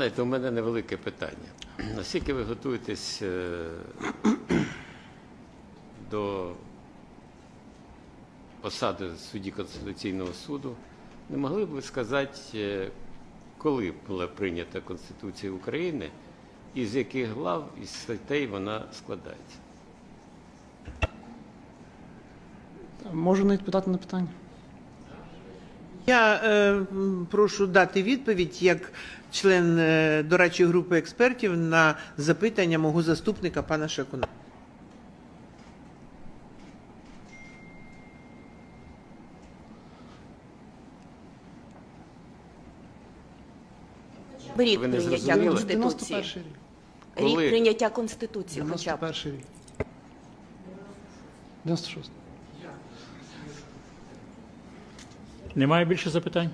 Знаєте, у мене невелике питання. Наскільки ви готуєтесь е, до посади судді Конституційного суду, не могли б ви сказати, е, коли була прийнята Конституція України і з яких глав і статей вона складається? Можу не відповідати на питання. Я е, прошу дати відповідь як член е, дорадчої групи експертів на запитання мого заступника пана Шакуна. Рік Ви не прийняття зрозуміли? Конституції. 91 рік. Коли? Рік прийняття Конституції хоча б. 91 рік. 96. Немає більше запитань?